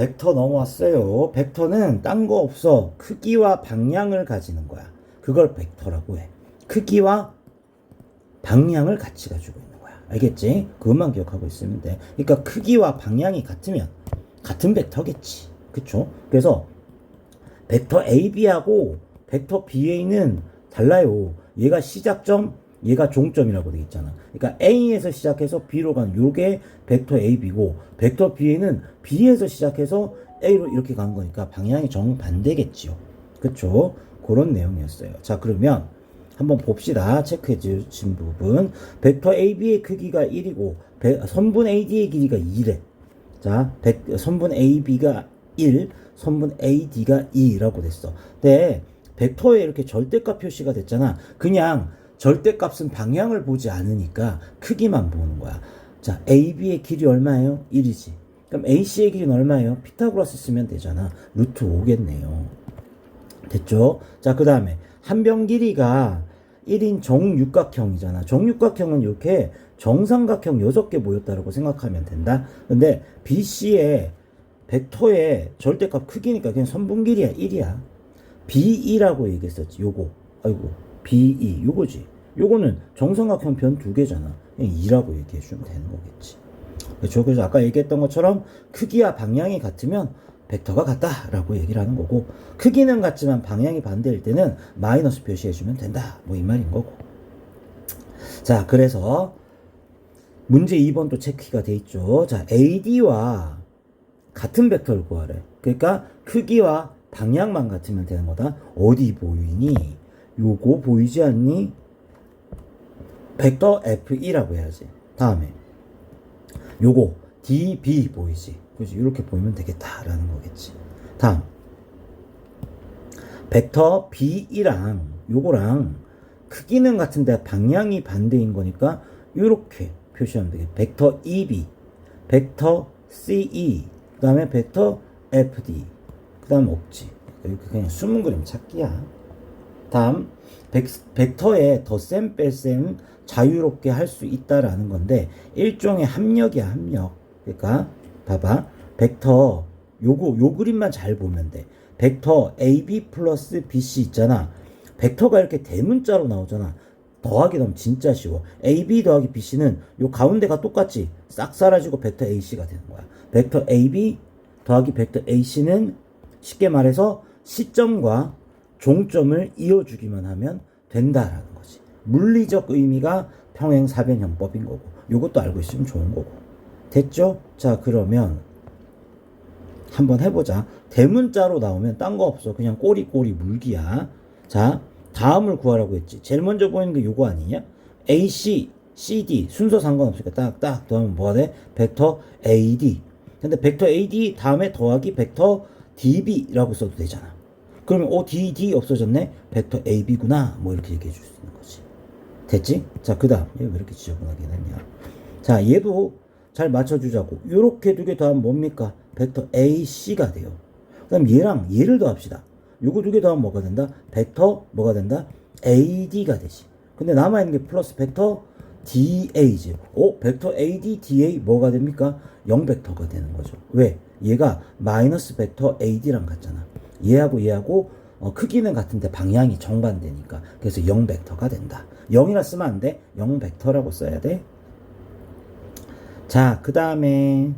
벡터 넘어왔어요. 벡터는 딴 거 없어. 크기와 방향을 가지는 거야. 그걸 벡터라고 해. 크기와 방향을 같이 가지고 있는 거야. 알겠지? 그것만 기억하고 있으면 돼. 그러니까 크기와 방향이 같으면 같은 벡터겠지. 그쵸? 그래서 벡터 AB하고 벡터 BA는 달라요. 얘가 시작점, 얘가 종점이라고 되어 있잖아. 그러니까 A에서 시작해서 B로 가는 요게 벡터 AB고 벡터 BA는 B에서 시작해서 A로 이렇게 가는 거니까 방향이 정반대겠지요. 그쵸? 그런 내용이었어요. 자, 그러면 한번 봅시다. 체크해 주신 부분. 벡터 AB의 크기가 1이고 선분 AD의 길이가 2래. 자, 벡- 선분 AB가 1, 선분 AD가 2라고 됐어. 근데 벡터에 이렇게 절대값 표시가 됐잖아. 그냥 절대값은 방향을 보지 않으니까 크기만 보는 거야. 자, AB의 길이 얼마예요? 1이지. 그럼 AC의 길이는 얼마예요? 피타고라스 쓰면 되잖아. 루트 5겠네요. 됐죠? 자, 그 다음에 한 변 길이가 1인 정육각형이잖아. 정육각형은 이렇게 정삼각형 6개 모였다라고 생각하면 된다. 근데 BC의 벡터의 절대값 크기니까 그냥 선분 길이야 1이야. B2라고 얘기했었지. 요거. 아이고. B2. 요거지. 요거는 정삼각형 변두 개잖아. 그냥 2라고 얘기해 주면 되는 거겠지. 그렇죠. 그래서 아까 얘기했던 것처럼 크기와 방향이 같으면 벡터가 같다라고 얘기를 하는 거고 크기는 같지만 방향이 반대일 때는 마이너스 표시해 주면 된다. 뭐 이 말인 거고. 자, 그래서 문제 2번 또 체크가 돼 있죠. 자, AD와 같은 벡터를 구하래. 그러니까 크기와 방향만 같으면 되는 거다. 어디 보이니? 요거 보이지 않니? 벡터 F2라고 해야지. 다음에 요거 DB 보이지? 그지? 이렇게 보이면 되겠다라는 거겠지. 다음 벡터 B2랑 요거랑 크기는 같은데 방향이 반대인 거니까 이렇게 표시하면 되겠다. 벡터 EB, 벡터 CE, 그 다음에 벡터 FD, 그 다음 없지. 이렇게 그냥 숨은 그림 찾기야. 다음 벡, 벡터의 덧셈 뺄셈 자유롭게 할 수 있다라는 건데 일종의 합력이야 합력. 그러니까 봐봐. 벡터 요거 요 그림만 잘 보면 돼. 벡터 AB 플러스 BC 있잖아. 벡터가 이렇게 대문자로 나오잖아. 더하기 넣으면 진짜 쉬워. AB 더하기 BC는 요 가운데가 똑같지 싹 사라지고 벡터 AC가 되는 거야. 벡터 AB 더하기 벡터 AC는 쉽게 말해서 시점과 종점을 이어주기만 하면 된다라는 거지. 물리적 의미가 평행 사변형법인 거고, 이것도 알고 있으면 좋은 거고. 됐죠? 자, 그러면 한번 해보자. 대문자로 나오면 딴 거 없어. 그냥 꼬리꼬리 물기야. 자, 다음을 구하라고 했지. 제일 먼저 보이는 게 요거 아니냐? AC, CD 순서 상관없으니까 딱딱 더하면 뭐가 돼? 벡터 AD. 근데 벡터 AD 다음에 더하기 벡터 DB라고 써도 되잖아. 그러면 오 DD 없어졌네. 벡터 AB구나. 뭐 이렇게 얘기해 줄 수 있는 거지. 됐지? 자, 그다음 얘 왜 이렇게 지저분하게 했냐? 자, 얘도 잘 맞춰주자고. 요렇게 두 개 더하면 뭡니까? 벡터 AC가 돼요. 그 다음 얘랑 얘를 더합시다. 요거 두 개 더하면 뭐가 된다? 벡터 뭐가 된다? AD가 되지. 근데 남아 있는 게 플러스 벡터 DA지. 오, 벡터 AD, DA 뭐가 됩니까? 0벡터가 되는 거죠. 왜? 얘가 마이너스 벡터 AD랑 같잖아. 얘하고 얘하고 어, 크기는 같은데 방향이 정반대니까. 그래서 0 벡터가 된다. 0이라 쓰면 안 돼. 0 벡터라고 써야 돼. 자, 그 다음에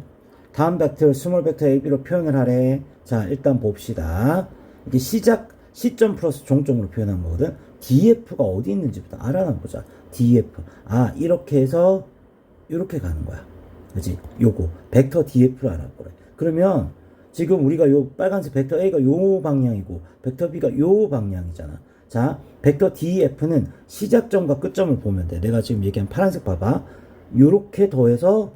다음 벡터를 스몰 벡터 AB로 표현을 하래. 자, 일단 봅시다. 이게 시작 시점 플러스 종점으로 표현한 거거든. DF가 어디 있는지부터 알아나 보자. DF. 아, 이렇게 해서 이렇게 가는 거야. 그지? 요거 벡터 DF를 알아보래. 그러면 지금 우리가 요 빨간색 벡터 A가 요 방향이고 벡터 B가 요 방향이잖아. 자, 벡터 DF는 시작점과 끝점을 보면 돼. 내가 지금 얘기한 파란색 봐봐. 요렇게 더해서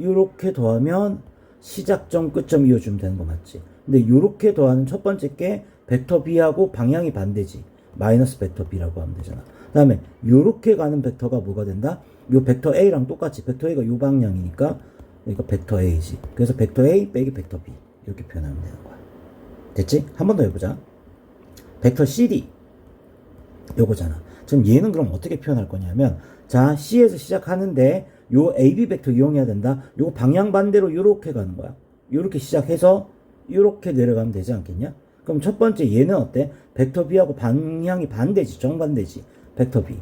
요렇게 더하면 시작점 끝점 이어주면 되는 거 맞지? 근데 요렇게 더하는 첫 번째 게 벡터 B하고 방향이 반대지. 마이너스 벡터 B라고 하면 되잖아. 그 다음에 요렇게 가는 벡터가 뭐가 된다? 요 벡터 A랑 똑같이 벡터 A가 요 방향이니까 이거 벡터 A지. 그래서 벡터 A 빼기 벡터 B 이렇게 표현하면 되는 거야. 됐지? 한 번 더 해보자. 벡터 CD 요거잖아. 지금 얘는 그럼 어떻게 표현할 거냐면 자 C에서 시작하는데 요 AB 벡터 이용해야 된다. 요거 방향 반대로 요렇게 가는 거야. 이렇게 시작해서 이렇게 내려가면 되지 않겠냐? 그럼 첫 번째 얘는 어때? 벡터 b하고 방향이 반대지, 정반대지. 벡터 b.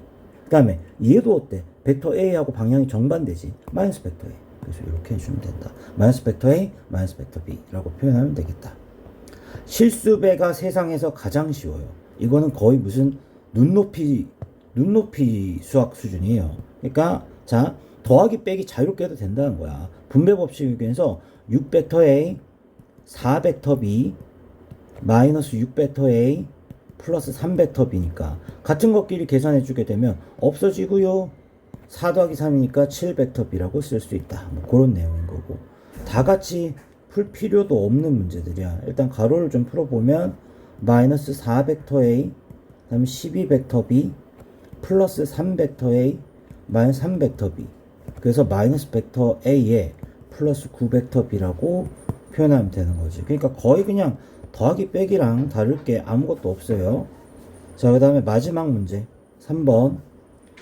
그 다음에 얘도 어때? 벡터 a하고 방향이 정반대지. 마이너스 벡터 a. 그래서 이렇게 해주면 된다. 마이너스 벡터 a, 마이너스 벡터 b라고 표현하면 되겠다. 실수배가 세상에서 가장 쉬워요. 이거는 거의 무슨 눈높이 눈높이 수학 수준이에요. 그러니까 자 더하기 빼기 자유롭게 해도 된다는 거야. 분배 법칙에서 6벡터 a, 4벡터 b 마이너스 6벡터 a 플러스 3벡터 b니까 같은 것끼리 계산해 주게 되면 없어지고요. 4 더하기 3이니까 7벡터 b라고 쓸 수 있다. 뭐 그런 내용인 거고. 다 같이 풀 필요도 없는 문제들이야. 일단 가로를 좀 풀어보면 마이너스 4 벡터 a 그 다음에 12 벡터 b 플러스 3 벡터 a 마이너스 3 벡터 b 그래서 마이너스 벡터 a에 플러스 9 벡터 b라고 표현하면 되는 거지. 그러니까 거의 그냥 더하기 빼기랑 다를 게 아무것도 없어요. 자, 그 다음에 마지막 문제 3번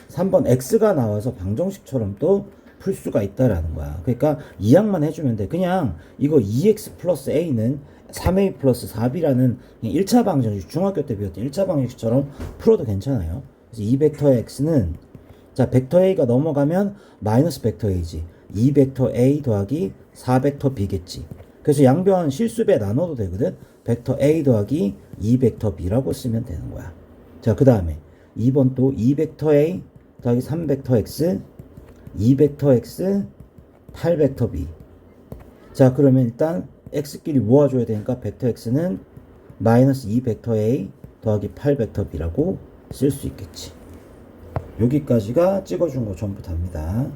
3번 x가 나와서 방정식처럼 또 풀 수가 있다라는 거야. 그러니까 이항만 해주면 돼. 그냥 이거 2x 플러스 a는 3a 플러스 4b라는 1차 방정식, 중학교 때 배웠던 1차 방정식처럼 풀어도 괜찮아요. 그래서 이 벡터의 x는 자, 벡터 a가 넘어가면 마이너스 벡터 a지. 2 벡터 a 더하기 4 벡터 b겠지. 그래서 양변 실수배 나눠도 되거든. 벡터 a 더하기 2 벡터 b라고 쓰면 되는 거야. 자, 그 다음에 2번 또 2 벡터 a 더하기 3 벡터 x 2 벡터 x 8 벡터 b. 자, 그러면 일단 x끼리 모아줘야 되니까 벡터 x는 마이너스 2 벡터 a 더하기 8 벡터 b라고 쓸 수 있겠지. 여기까지가 찍어준 거 전부 답니다.